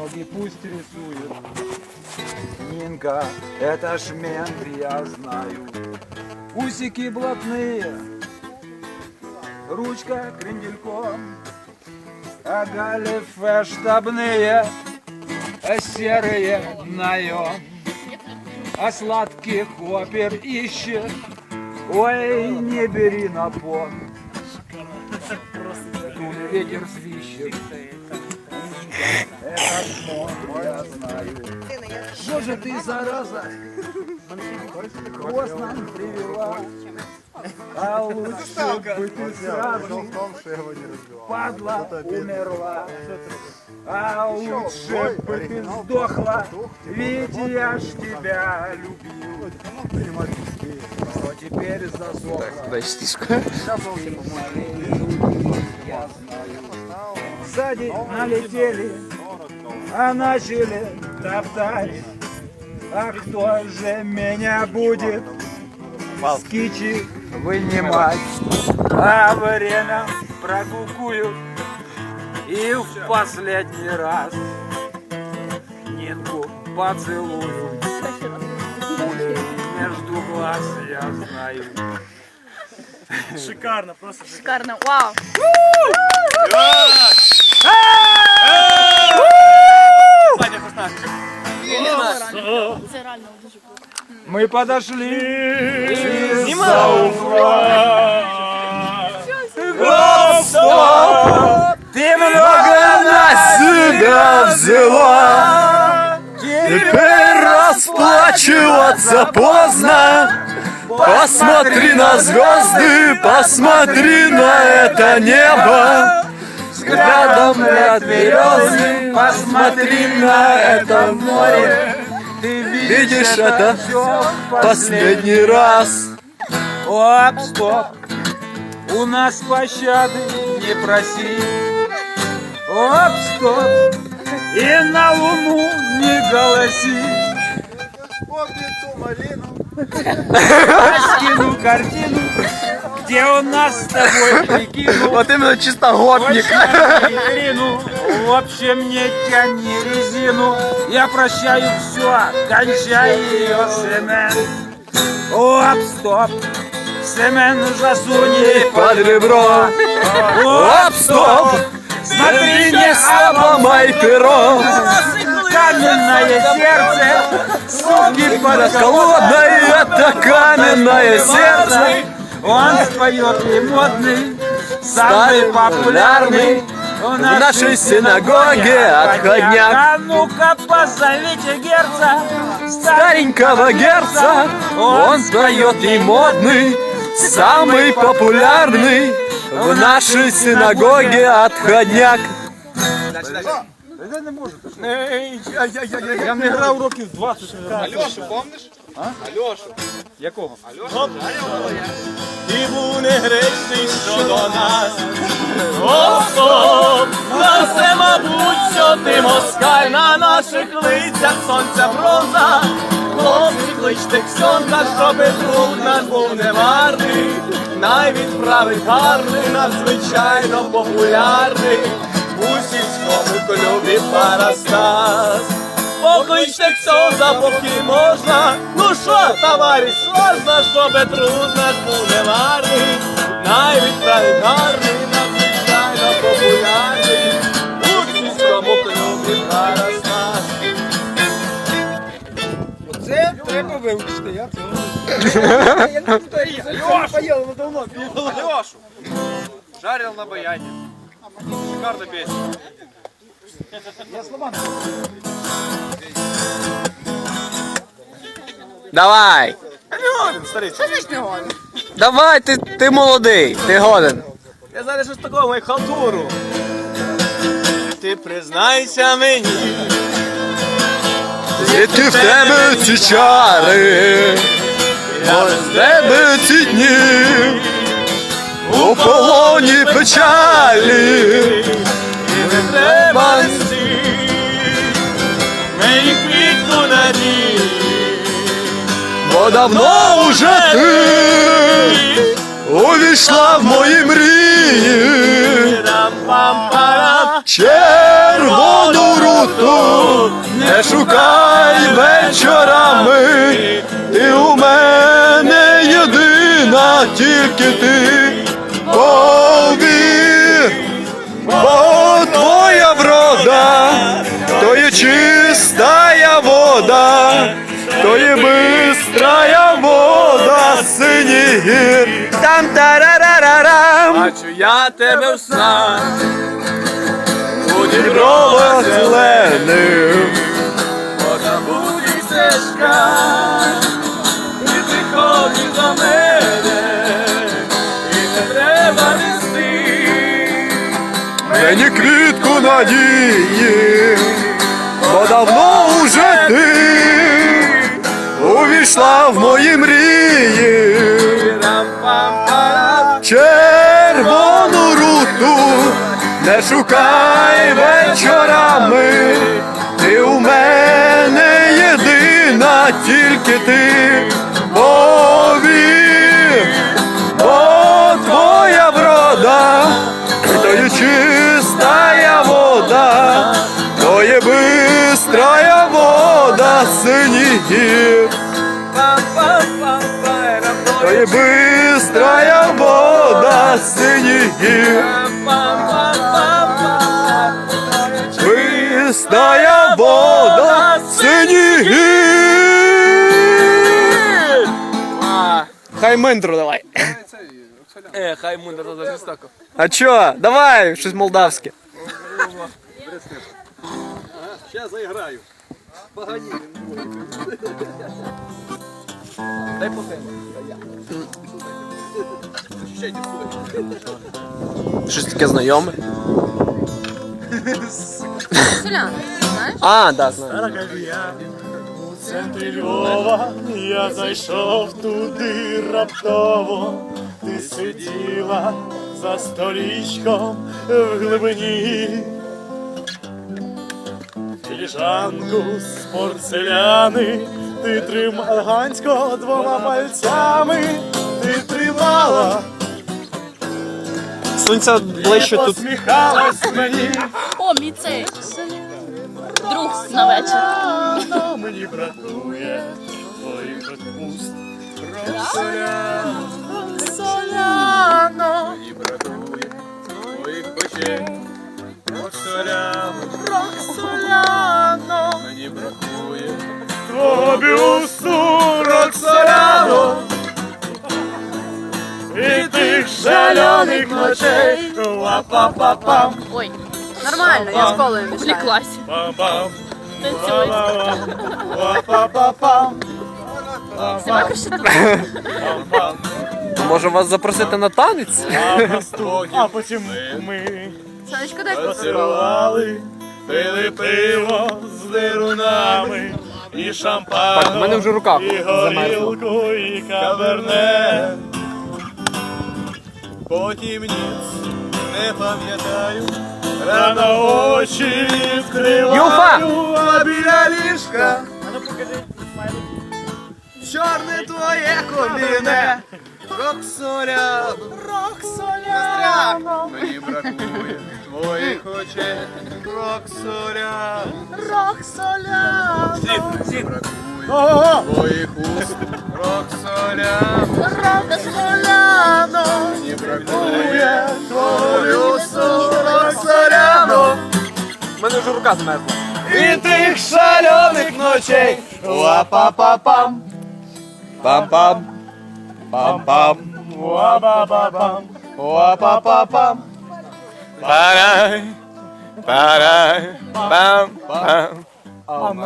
ноги пусть рисует. Нинка, это ж мент, я знаю. Усики блатные, ручка крендельком, а галифе штабные, а серые наем, а сладких опер ищет, ой, не бери на пон. Ветер свищет, это шмон, я знаю. Что же ты, зараза, хвост нам привела? А лучше бы ты сразу, падла, умерла. А лучше бы ты сдохла, ведь я ж тебя любил. Но теперь засохла. Дай стишку. Я знаю. Сзади налетели, а начали топтать. А кто же меня будет с кичи вынимать? А время прокукую и в последний раз Нинку поцелую. Пули между глаз я знаю. Шикарно, просто шикарно. Шикарно, вау! Мы подошли Знімай! Ты много на себя взяла Теперь расплачиваться поздно. Посмотри на звезды, посмотри на это небо. Взглядом лет березы, посмотри на это море. Видишь это в последний раз. Оп, стоп. У нас пощады не проси. Оп, стоп. И на луну не голоси. Я скину картину Где у нас с тобой прикинул Вот именно чисто гопник. Ирину, в общем, не тяни резину. Я прощаю все, кончай ее семен. Оп, стоп, семен засуни Под ребро. Оп, стоп. Смотри, не сломай перо. каменное сердце, суки под Холодное это каменное сердце. Он споет и модный, самый популярный в нашей синагоге отходняк. А ну-ка позовите герца, Старенького герца, он поет и модный, самый популярный в нашей синагоге отходняк. Я не грав років 20. Альошу, помниш? Альошу. Якого? І був не гречний щодо нас. Господь, на все, мабуть, що ти москаль на наших лицях сонця бронза. Хлопці, кличте ксьонка, щоби труд наш був неварний. Навіть править гарний, надзвичайно популярний. У сільському клубі Парастас. Покличте ксьонза, поки можна. Ну що, товариш, можна, щоби труд наш був неварний. Навіть править гарний, надзвичайно популярний. У клубі треба вивчити. Я! Жарил на баяне. Шикарная песня. я слова не Давай, Старий, Що значить не годен? давай, ти, ти молодий, ти годен. я зараз щось такого маю халтуру. Ти признайся мені, Звідки в тебе ці чари, я без в тебе ці дні, у полоні печалі. Мені квітку надії. Бо давно уже ти увійшла в мої мрії, червону руту Не шукай вечорами, ти у мене єдина, тільки ти. Повір, бо твоя врода, то є чистая вода, то є бистрая вода, синій гір. Там тарарарарам. Бачу я тебе в снах, у Діброва зеленим. позабутий стежка, і приходиш до мене, і не треба нести. Мені квітку надії, бо давно уже ти увійшла в мої мрії, червону руту не шукай вечорами, ти у мене єдина, тільки ти синіх гір. Пам-пам-пам-парам. То є бистрая вода синіх гір. Пам-пам-пам-пам. Бистрая вода синіх гір. А, Хай ментру давай. Е, хай мундра то жорстоко. А чо? Давай, щось молдавське. Дай похему. Щось таке знайоме. Селян, знаєш? А, да, знаю. У центрі Львова я зайшов туди раптово. Ти сиділа за столічком в глибині. Філіжанку з порцеляни ти тримала гансько двома пальцями. Ти тримала, Сонця ближче тут. посміхалась мені. О, мій цей. Друг на вечір. Рано мені бракує твоїх відпуст. Роксоляно, Роксоляно, Мені бракує твоїх очей. Роксоляно, Бракує. твого бюсту, Роксоляно, і тих шальоних ночей. Ла-па-па-пам, Ой, нормально, я з колою Вліклась. пам-пам, Танцюй. ла-па-па-пам, Сімака ще тут. пам-пам. Може вас запросити на танець? А потім ми Сонечко, дай Танцювали, пили пиво з і шампаном, мене вже рука і горілку, і каберне. Потім ніц не пам'ятаю. Рано очі відкриваю, а біля ліжка Чорне твоє коліне. Роксоляно, Роксоляно, мені бракує твоїх очей. Роксоляно, Роксоляно. бракує Ого! твоїх уст. Роксоляно, Роксоляно, мені бракує Ує, твою Роксоляно. У мене вже рука змерзла. І тих шальоних ночей. Ла-па-па-пам, Пам-пам. Bum bum. Wa ba ba bum. Wa ba ba bum. Ba da. Ba da. Bum bum.